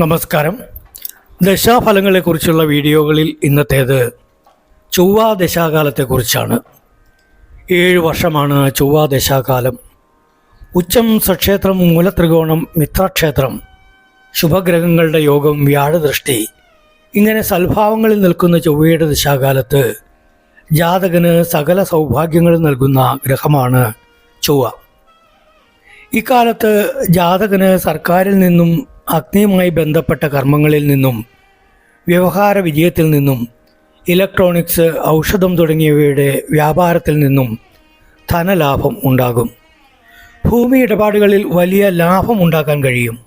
നമസ്കാരം. ദശാഫലങ്ങളെക്കുറിച്ചുള്ള വീഡിയോകളിൽ ഇന്നത്തേത് ചൊവ്വ ദശാകാലത്തെക്കുറിച്ചാണ്. ഏഴ് വർഷമാണ് ചൊവ്വ ദശാകാലം. ഉച്ചം സക്ഷേത്രം മൂലത്രികോണം മിത്രക്ഷേത്രം. ശുഭഗ്രഹങ്ങളുടെ യോഗം വ്യാഴദൃഷ്ടി. ഇങ്ങനെ സൽഭാവങ്ങളിൽ നിൽക്കുന്ന ചൊവ്വയുടെ ദശാകാലത്ത് ജാതകന് സകല സൗഭാഗ്യങ്ങളും നൽകുന്ന ഗ്രഹമാണ് ചൊവ്വ. ഇക്കാലത്ത് ജാതകന് സർക്കാരിൽ നിന്നും അഗ്നിയുമായി ബന്ധപ്പെട്ട കർമ്മങ്ങളിൽ നിന്നും വ്യവഹാര വിജയത്തിൽ നിന്നും ഇലക്ട്രോണിക്സ് ഔഷധം തുടങ്ങിയവയുടെ വ്യാപാരത്തിൽ നിന്നും ധനലാഭം ഉണ്ടാകും. ഭൂമി ഇടപാടുകളിൽ വലിയ ലാഭം ഉണ്ടാക്കാൻ കഴിയും.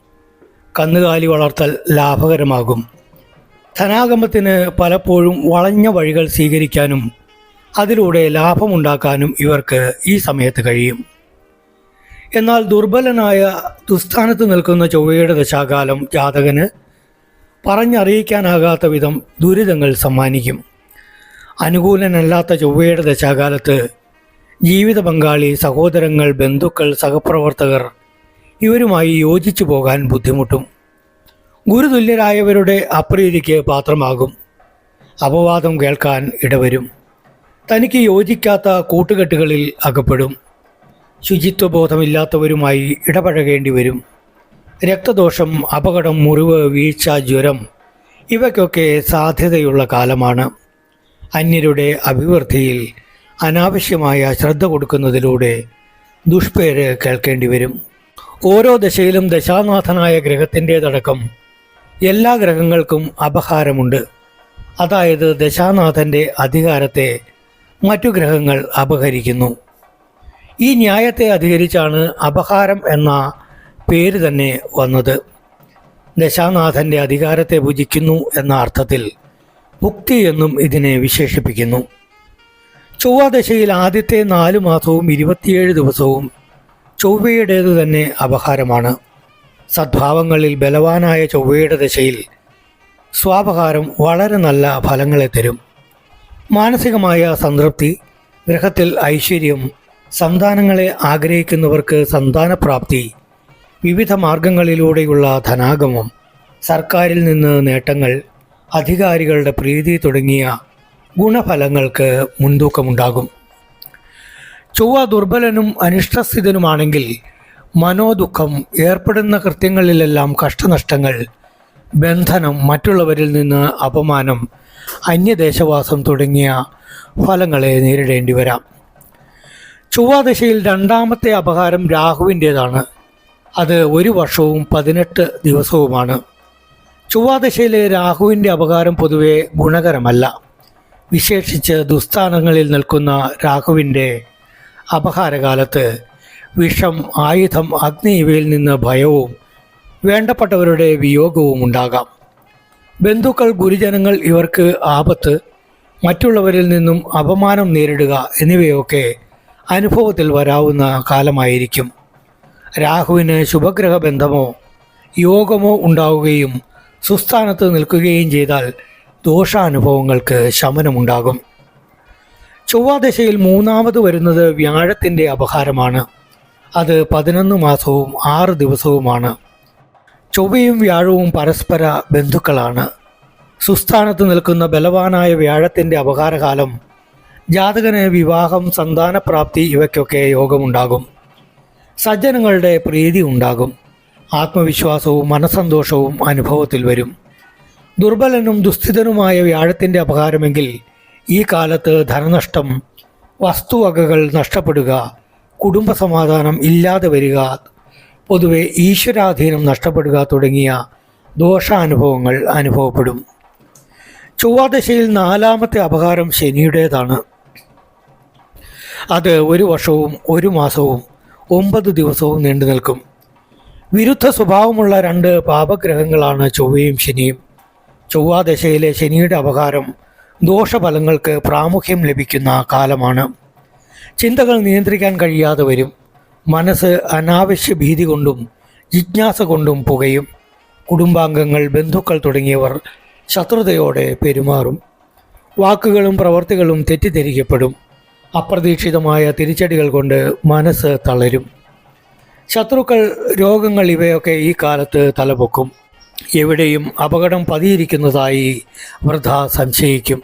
കന്നുകാലി വളർത്തൽ ലാഭകരമാകും. ധനാഗമത്തിന് പലപ്പോഴും വളഞ്ഞ വഴികൾ സ്വീകരിക്കാനും അതിലൂടെ ലാഭമുണ്ടാക്കാനും ഇവർക്ക് ഈ സമയത്ത് കഴിയും. എന്നാൽ ദുർബലനായ ദുസ്ഥാനത്ത് നിൽക്കുന്ന ചൊവ്വയുടെ ദശാകാലം ജാതകന് പറഞ്ഞറിയിക്കാനാകാത്ത വിധം ദുരിതങ്ങൾ സമ്മാനിക്കും. അനുകൂലനല്ലാത്ത ചൊവ്വയുടെ ദശാകാലത്ത് ജീവിത പങ്കാളി സഹോദരങ്ങൾ ബന്ധുക്കൾ സഹപ്രവർത്തകർ ഇവരുമായി യോജിച്ചു പോകാൻ ബുദ്ധിമുട്ടും. ഗുരുതുല്യരായവരുടെ അപ്രീതിക്ക് പാത്രമാകും. അപവാദം കേൾക്കാൻ ഇടവരും. തനിക്ക് യോജിക്കാത്ത കൂട്ടുകെട്ടുകളിൽ അകപ്പെടും. ശുചിത്വബോധമില്ലാത്തവരുമായി ഇടപഴകേണ്ടി വരും. രക്തദോഷം അപകടം മുറിവ് വീഴ്ച ജ്വരം ഇവയ്ക്കൊക്കെ സാധ്യതയുള്ള കാലമാണ്. അന്യരുടെ അഭിവൃദ്ധിയിൽ അനാവശ്യമായ ശ്രദ്ധ കൊടുക്കുന്നതിലൂടെ ദുഷ്പേര് കേൾക്കേണ്ടി വരും. ഓരോ ദശയിലും ദശാനാഥനായ ഗ്രഹത്തിന്റേതടക്കം എല്ലാ ഗ്രഹങ്ങൾക്കും അപഹാരമുണ്ട്. അതായത് ദശാനാഥന്റെ അധികാരത്തെ മറ്റു ഗ്രഹങ്ങൾ അപഹരിക്കുന്നു. ഈ ന്യായത്തെ അധികരിച്ചാണ് അപഹാരം എന്ന പേര് തന്നെ വന്നത്. ദശാനാഥന്റെ അധികാരത്തെ ഭുജിക്കുന്നു എന്ന അർത്ഥത്തിൽ ഭുക്തി എന്നും ഇതിനെ വിശേഷിപ്പിക്കുന്നു. ചൊവ്വാദശയിൽ ആദ്യത്തെ നാല് മാസവും ഇരുപത്തിയേഴ് ദിവസവും ചൊവ്വയുടേതു തന്നെ അപഹാരമാണ്. സദ്ഭാവങ്ങളിൽ ബലവാനായ ചൊവ്വയുടെ ദശയിൽ സ്വാപഹാരം വളരെ നല്ല ഫലങ്ങളെ തരും. മാനസികമായ സംതൃപ്തി ഗ്രഹത്തിൽ ഐശ്വര്യം സന്താനങ്ങളെ ആഗ്രഹിക്കുന്നവർക്ക് സന്താനപ്രാപ്തി വിവിധ മാർഗങ്ങളിലൂടെയുള്ള ധനാഗമം സർക്കാരിൽ നിന്ന് നേട്ടങ്ങൾ അധികാരികളുടെ പ്രീതി തുടങ്ങിയ ഗുണഫലങ്ങൾക്ക് മുൻതൂക്കമുണ്ടാകും. ചൊവ്വ ദുർബലനും അനിഷ്ടസ്ഥിതനുമാണെങ്കിൽ മനോദുഃഖം ഏർപ്പെടുന്ന കൃത്യങ്ങളിലെല്ലാം കഷ്ടനഷ്ടങ്ങൾ ബന്ധനം മറ്റുള്ളവരിൽ നിന്ന് അപമാനം അന്യദേശവാസം തുടങ്ങിയ ഫലങ്ങളെ നേരിടേണ്ടി വരാം ചൊവ്വാദശയിൽ രണ്ടാമത്തെ അപഹാരം രാഹുവിന്റേതാണ്. അത് ഒരു വർഷവും പതിനെട്ട് ദിവസവുമാണ്. ചൊവ്വാദശയിലെ രാഹുവിന്റെ അപകാരം പൊതുവെ ഗുണകരമല്ല. വിശേഷിച്ച് ദുസ്ഥാനങ്ങളിൽ നിൽക്കുന്ന രാഹുവിന്റെ അപഹാരകാലത്ത് വിഷം ആയുധം അഗ്നി ഇവയിൽ നിന്ന് ഭയവും വേണ്ടപ്പെട്ടവരുടെ വിയോഗവും ഉണ്ടാകാം. ബന്ധുക്കൾ ഗുരുജനങ്ങൾ ഇവർക്ക് ആപത്ത് മറ്റുള്ളവരിൽ നിന്നും അപമാനം നേരിടുക എന്നിവയൊക്കെ അനുഭവത്തിൽ വരാവുന്ന കാലമായിരിക്കും. രാഹുവിന് ശുഭഗ്രഹ ബന്ധമോ യോഗമോ ഉണ്ടാവുകയും സുസ്ഥാനത്ത് നിൽക്കുകയും ചെയ്താൽ ദോഷാനുഭവങ്ങൾക്ക് ശമനമുണ്ടാകും. ചൊവ്വാദശയിൽ മൂന്നാമത് വരുന്നത് വ്യാഴത്തിന്റെ അപഹാരമാണ്. അത് പതിനൊന്ന് മാസവും ആറ് ദിവസവുമാണ്. ചൊവ്വയും വ്യാഴവും പരസ്പര ബന്ധുക്കളാണ്. സുസ്ഥാനത്ത് നിൽക്കുന്ന ബലവാനായ വ്യാഴത്തിന്റെ അപകാരകാലം ജാതകന് വിവാഹം സന്താനപ്രാപ്തി ഇവയ്ക്കൊക്കെ യോഗമുണ്ടാകും. സജ്ജനങ്ങളുടെ പ്രീതി ഉണ്ടാകും. ആത്മവിശ്വാസവും മനസ്സന്തോഷവും അനുഭവത്തിൽ വരും. ദുർബലനും ദുസ്ഥിതനുമായ വ്യാഴത്തിന്റെ അപകാരമെങ്കിൽ ഈ കാലത്ത് ധനനഷ്ടം വസ്തുവകകൾ നഷ്ടപ്പെടുക കുടുംബസമാധാനം ഇല്ലാതെ വരിക പൊതുവെ ഈശ്വരാധീനം നഷ്ടപ്പെടുക തുടങ്ങിയ ദോഷാനുഭവങ്ങൾ അനുഭവപ്പെടും. ചൊവ്വാദശയിൽ നാലാമത്തെ അപകാരം ശനിയുടേതാണ്. അത് ഒരു വർഷവും ഒരു മാസവും ഒമ്പത് ദിവസവും നീണ്ടു നിൽക്കും. വിരുദ്ധ സ്വഭാവമുള്ള രണ്ട് പാപഗ്രഹങ്ങളാണ് ചൊവ്വയും ശനിയും. ചൊവ്വാദശയിലെ ശനിയുടെ അപകാരം ദോഷഫലങ്ങൾക്ക് പ്രാമുഖ്യം ലഭിക്കുന്ന കാലമാണ്. ചിന്തകൾ നിയന്ത്രിക്കാൻ കഴിയാതെ വരും. മനസ്സ് അനാവശ്യ ഭീതി കൊണ്ടും ജിജ്ഞാസ കൊണ്ടും പുകയും. കുടുംബാംഗങ്ങൾ ബന്ധുക്കൾ തുടങ്ങിയവർ ശത്രുതയോടെ പെരുമാറും. വാക്കുകളും പ്രവർത്തികളും തെറ്റിദ്ധരിക്കപ്പെടും. അപ്രതീക്ഷിതമായ തിരിച്ചടികൾ കൊണ്ട് മനസ്സ് തളരും. ശത്രുക്കൾ രോഗങ്ങൾ ഇവയൊക്കെ ഈ കാലത്ത് തലപൊക്കും. എവിടെയും അപകടം പതിയിരിക്കുന്നതായി വൃദ്ധ സംശയിക്കും.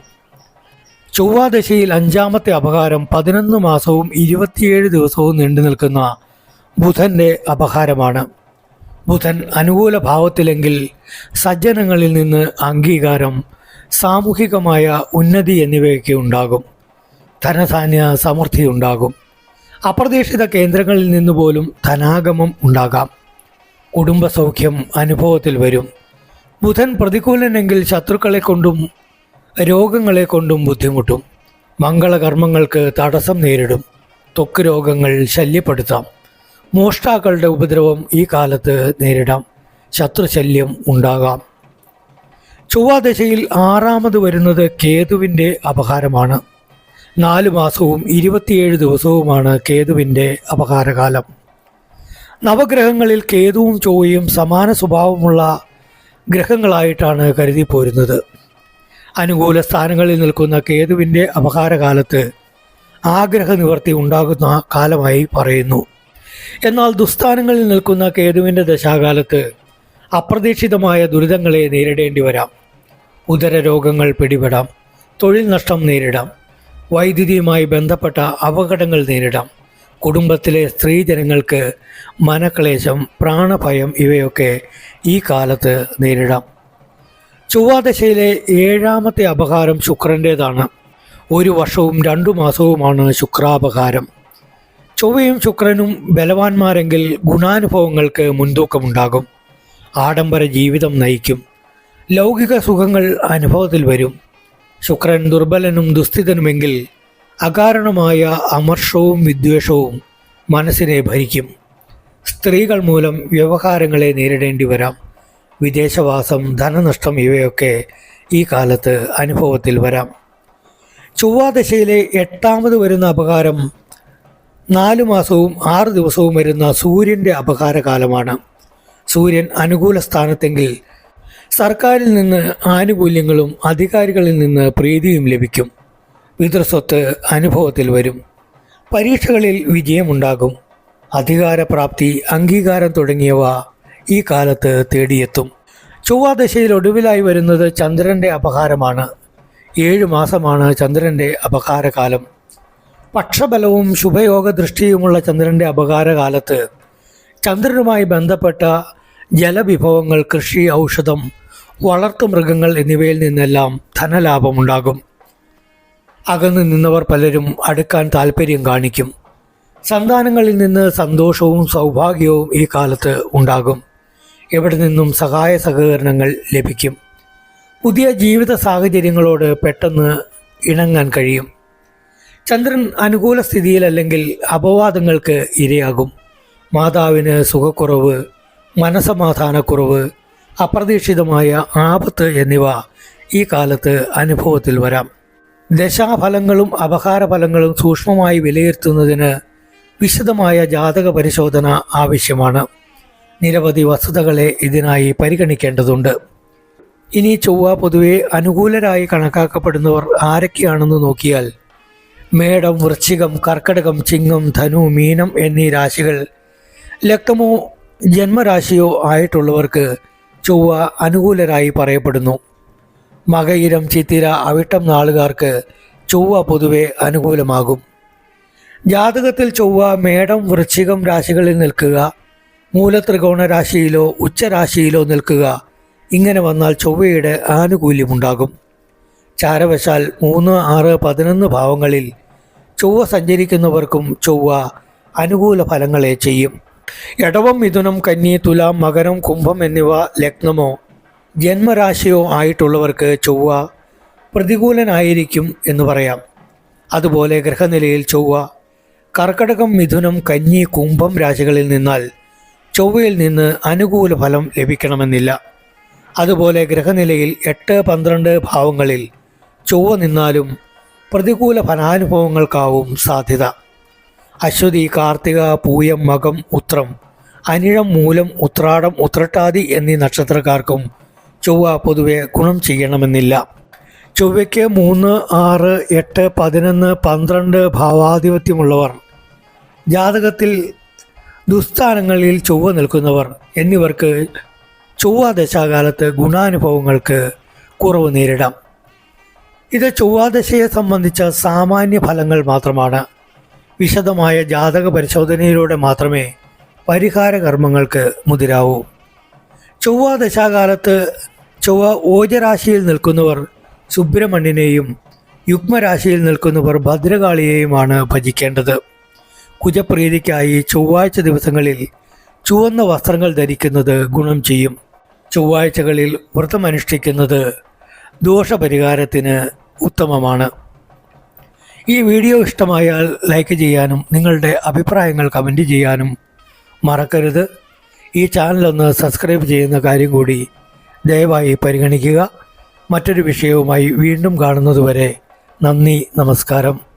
ചൊവ്വാദശയിൽ അഞ്ചാമത്തെ അപഹാരം പതിനൊന്ന് മാസവും ഇരുപത്തിയേഴ് ദിവസവും നീണ്ടു നിൽക്കുന്ന ബുധന്റെ അപഹാരമാണ് ബുധൻ അനുകൂല ഭാവത്തിലെങ്കിൽ സജ്ജനങ്ങളിൽ നിന്ന് അംഗീകാരം സാമൂഹികമായ ഉന്നതി എന്നിവയൊക്കെ ഉണ്ടാകും. ധനധാന്യ സമൃദ്ധി ഉണ്ടാകും. അപ്രതീക്ഷിത കേന്ദ്രങ്ങളിൽ നിന്ന് പോലും ധനാഗമം ഉണ്ടാകാം. കുടുംബസൗഖ്യം അനുഭവത്തിൽ വരും. ബുധൻ പ്രതികൂലനെങ്കിൽ ശത്രുക്കളെ കൊണ്ടും രോഗങ്ങളെ കൊണ്ടും ബുദ്ധിമുട്ടും. മംഗളകർമ്മങ്ങൾക്ക് തടസ്സം നേരിടും. തൊക്ക് രോഗങ്ങൾ ശല്യപ്പെടുത്താം. മോഷ്ടാക്കളുടെ ഉപദ്രവം ഈ കാലത്ത് നേരിടാം. ശത്രുശല്യം ഉണ്ടാകാം. ചൊവ്വാദശയിൽ ആറാമത് വരുന്നത് കേതുവിന്റെ അപഹാരമാണ്. നാല് മാസവും ഇരുപത്തിയേഴ് ദിവസവുമാണ് കേതുവിന്റെ അപകാരകാലം. നവഗ്രഹങ്ങളിൽ കേതുവും ചൊവ്വയും സമാന സ്വഭാവമുള്ള ഗ്രഹങ്ങളായിട്ടാണ് കരുതി പോരുന്നത് അനുകൂല സ്ഥാനങ്ങളിൽ നിൽക്കുന്ന കേതുവിന്റെ അപകാരകാലത്ത് ആഗ്രഹ നിവർത്തി ഉണ്ടാകുന്ന കാലമായി പറയുന്നു. എന്നാൽ ദുസ്ഥാനങ്ങളിൽ നിൽക്കുന്ന കേതുവിന്റെ ദശാകാലത്ത് അപ്രതീക്ഷിതമായ ദുരിതങ്ങളെ നേരിടേണ്ടി വരാം. ഉദരരോഗങ്ങൾ പിടിപെടാം. തൊഴിൽ നഷ്ടം നേരിടാം. വൈദ്യുതിയുമായി ബന്ധപ്പെട്ട അപകടങ്ങൾ നേരിടാം. കുടുംബത്തിലെ സ്ത്രീജനങ്ങൾക്ക് മനക്ലേശം പ്രാണഭയം ഇവയൊക്കെ ഈ കാലത്ത് നേരിടാം. ചൊവ്വാദശയിലെ ഏഴാമത്തെ അപഹാരം ശുക്രന്റേതാണ് ഒരു വർഷവും രണ്ടു മാസവുമാണ് ശുക്രാപഹാരം. ചൊവ്വയും ശുക്രനും ബലവാന്മാരെങ്കിൽ ഗുണാനുഭവങ്ങൾക്ക് മുൻതൂക്കമുണ്ടാകും. ആഡംബര ജീവിതം നയിക്കും. ലൗകിക സുഖങ്ങൾ അനുഭവത്തിൽ വരും. ശുക്രൻ ദുർബലനും ദുസ്ഥിതനുമെങ്കിൽ അകാരണമായ അമർഷവും വിദ്വേഷവും മനസ്സിനെ ഭരിക്കും. സ്ത്രീകൾ മൂലം വ്യവഹാരങ്ങളെ നേരിടേണ്ടി വരാം. വിദേശവാസം ധനനഷ്ടം ഇവയൊക്കെ ഈ കാലത്ത് അനുഭവത്തിൽ വരാം. ചൊവ്വാദശയിലെ എട്ടാമത് വരുന്ന അപകാരം നാല് മാസവും ആറ് ദിവസവും വരുന്ന സൂര്യന്റെ അപകാരകാലമാണ്. സൂര്യൻ അനുകൂല സ്ഥാനത്തെങ്കിൽ സർക്കാരിൽ നിന്ന് ആനുകൂല്യങ്ങളും അധികാരികളിൽ നിന്ന് പ്രീതിയും ലഭിക്കും. പിതൃസ്വത്ത് അനുഭവത്തിൽ വരും. പരീക്ഷകളിൽ വിജയമുണ്ടാകും. അധികാരപ്രാപ്തി അംഗീകാരം തുടങ്ങിയവ ഈ കാലത്ത് തേടിയെത്തും. ചൊവ്വാദശയിൽ ഒടുവിലായി വരുന്നത് ചന്ദ്രന്റെ അപഹാരമാണ്. ഏഴു മാസമാണ് ചന്ദ്രന്റെ അപഹാരകാലം. പക്ഷബലവും ശുഭയോഗ ദൃഷ്ടിയുമുള്ള ചന്ദ്രന്റെ അപകാരകാലത്ത് ചന്ദ്രനുമായി ബന്ധപ്പെട്ട ജലവിഭവങ്ങൾ കൃഷി ഔഷധം വളർത്തുമൃഗങ്ങൾ എന്നിവയിൽ നിന്നെല്ലാം ധനലാഭമുണ്ടാകും. അകന്നു നിന്നവർ പലരും അടുക്കാൻ താല്പര്യം കാണിക്കും. സന്താനങ്ങളിൽ നിന്ന് സന്തോഷവും സൗഭാഗ്യവും ഈ കാലത്ത് ഉണ്ടാകും. എവിടെ നിന്നും സഹായ സഹകരണങ്ങൾ ലഭിക്കും. പുതിയ ജീവിത സാഹചര്യങ്ങളോട് പെട്ടെന്ന് ഇണങ്ങാൻ കഴിയും. ചന്ദ്രൻ അനുകൂല സ്ഥിതിയിലല്ലെങ്കിൽ അപവാദങ്ങൾക്ക് ഇരയാകും. മാതാവിന് സുഖക്കുറവ് മനസമാധാനക്കുറവ് അപ്രതീക്ഷിതമായ ആപത്ത് എന്നിവ ഈ കാലത്ത് അനുഭവത്തിൽ വരാം. ദശാഫലങ്ങളും അപഹാരഫലങ്ങളും സൂക്ഷ്മമായി വിലയിരുത്തുന്നതിന് വിശദമായ ജാതക പരിശോധന ആവശ്യമാണ്. നിരവധി വസ്തുതകളെ ഇതിനായി പരിഗണിക്കേണ്ടതുണ്ട്. ഇനി ചൊവ്വ പൊതുവെ അനുകൂലരായി കണക്കാക്കപ്പെടുന്നവർ ആരൊക്കെയാണെന്ന് നോക്കിയാൽ മേടം വൃശ്ചികം കർക്കടകം ചിങ്ങം ധനു മീനം എന്നീ രാശികൾ ലക്തമോ ജന്മരാശിയോ ആയിട്ടുള്ളവർക്ക് ചൊവ്വ അനുകൂലരായി പറയപ്പെടുന്നു. മകയിരം ചിത്തിര അവിട്ടം നാളുകാർക്ക് ചൊവ്വ പൊതുവെ അനുകൂലമാകും. ജാതകത്തിൽ ചൊവ്വ മേടം വൃശ്ചികം രാശികളിൽ നിൽക്കുക മൂലത്രികോണ രാശിയിലോ ഉച്ചരാശിയിലോ നിൽക്കുക ഇങ്ങനെ വന്നാൽ ചൊവ്വയുടെ ആനുകൂല്യമുണ്ടാകും. ചാരവശാൽ മൂന്ന് ആറ് പതിനൊന്ന് ഭാവങ്ങളിൽ ചൊവ്വ സഞ്ചരിക്കുന്നവർക്കും ചൊവ്വ അനുകൂല ഫലങ്ങളെ ചെയ്യും. ഇടവം മിഥുനം കന്നി തുലാം മകരം കുംഭം എന്നിവ ലഗ്നമോ? ജന്മരാശിയോ ആയിട്ടുള്ളവർക്ക് ചൊവ്വ പ്രതികൂലനായിരിക്കും എന്ന് പറയാം. അതുപോലെ ഗ്രഹനിലയിൽ ചൊവ്വ കർക്കടകം മിഥുനം കന്നി കുംഭം രാശികളിൽ നിന്നാൽ ചൊവ്വയിൽ നിന്ന് അനുകൂല ഫലം ലഭിക്കണമെന്നില്ല. അതുപോലെ ഗ്രഹനിലയിൽ എട്ട് പന്ത്രണ്ട് ഭാവങ്ങളിൽ ചൊവ്വ നിന്നാലും പ്രതികൂല ഫലാനുഭവങ്ങൾക്കാവും സാധ്യത. അശ്വതി കാർത്തിക പൂയം മകം ഉത്രം അനിഴം മൂലം ഉത്രാടം ഉത്രട്ടാതി എന്നീ നക്ഷത്രക്കാർക്കും ചൊവ്വ പൊതുവെ ഗുണം ചെയ്യണമെന്നില്ല. ചൊവ്വയ്ക്ക് മൂന്ന് ആറ് എട്ട് പതിനൊന്ന് പന്ത്രണ്ട് ഭാവാധിപത്യമുള്ളവർ ജാതകത്തിൽ ദുസ്ഥാനങ്ങളിൽ ചൊവ്വ നിൽക്കുന്നവർ എന്നിവർക്ക് ചൊവ്വ ദശാകാലത്ത് ഗുണാനുഭവങ്ങൾക്ക് കുറവ് നേരിടാം. ഇത് ചൊവ്വാദശയെ സംബന്ധിച്ച സാമാന്യ ഫലങ്ങൾ മാത്രമാണ്. വിശദമായ ജാതക പരിശോധനയിലൂടെ മാത്രമേ പരിഹാര കർമ്മങ്ങൾക്ക് മുതിരാവൂ. ചൊവ്വ ദശാകാലത്ത് ചൊവ്വ ഓജരാശിയിൽ നിൽക്കുന്നവർ സുബ്രഹ്മണ്യനെയും യുഗ്മരാശിയിൽ നിൽക്കുന്നവർ ഭദ്രകാളിയെയുമാണ് ഭജിക്കേണ്ടത്. കുജപ്രീതിക്കായി ചൊവ്വാഴ്ച ദിവസങ്ങളിൽ ചുവന്ന വസ്ത്രങ്ങൾ ധരിക്കുന്നത് ഗുണം ചെയ്യും. ചൊവ്വാഴ്ചകളിൽ വ്രതമനുഷ്ഠിക്കുന്നത് ദോഷപരിഹാരത്തിന് ഉത്തമമാണ്. ഈ വീഡിയോ ഇഷ്ടമായാൽ ലൈക്ക് ചെയ്യാനും നിങ്ങളുടെ അഭിപ്രായങ്ങൾ കമന്റ് ചെയ്യാനും മറക്കരുത്. ഈ ചാനലൊന്ന് സബ്സ്ക്രൈബ് ചെയ്യുന്ന കാര്യം കൂടി ദയവായി പരിഗണിക്കുക. മറ്റൊരു വിഷയവുമായി വീണ്ടും കാണുന്നതുവരെ നന്ദി നമസ്കാരം.